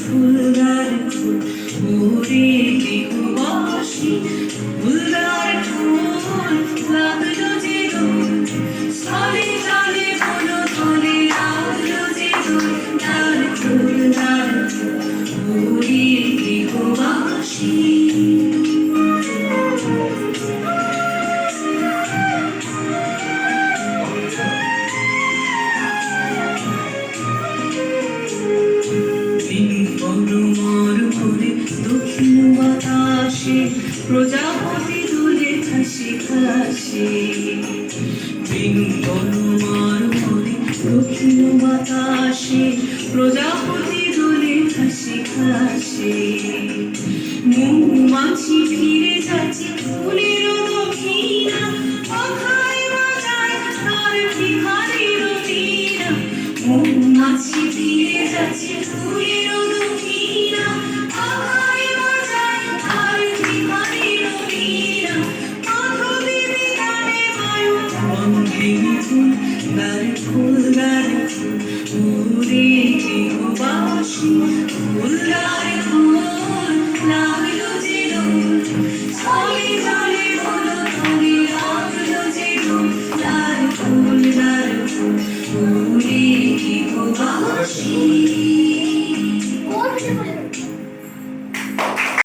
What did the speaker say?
ফুল দ্বার ফুল ওরে দেহবাসী প্রজাপতি দুলে খাসি। খাসি মর করে দক্ষিণ বাতাসে প্রজাপতি খাসি মৌমাছি ফিরে যাচ্ছে ফুলের দক্ষিণা। পাখায় বাজায় তার ভিখারির বীণা মৌমাছি ফিরে যাচ্ছে ফুলের দক্ষিণা। পাখায় বাজায় তার ভিখারির বীণা মাধবী বিদানে বায়ু রঙিনী ফুল দ্বার ফুল দ্বার ফুল ওরে দেহবাসী ফুলদার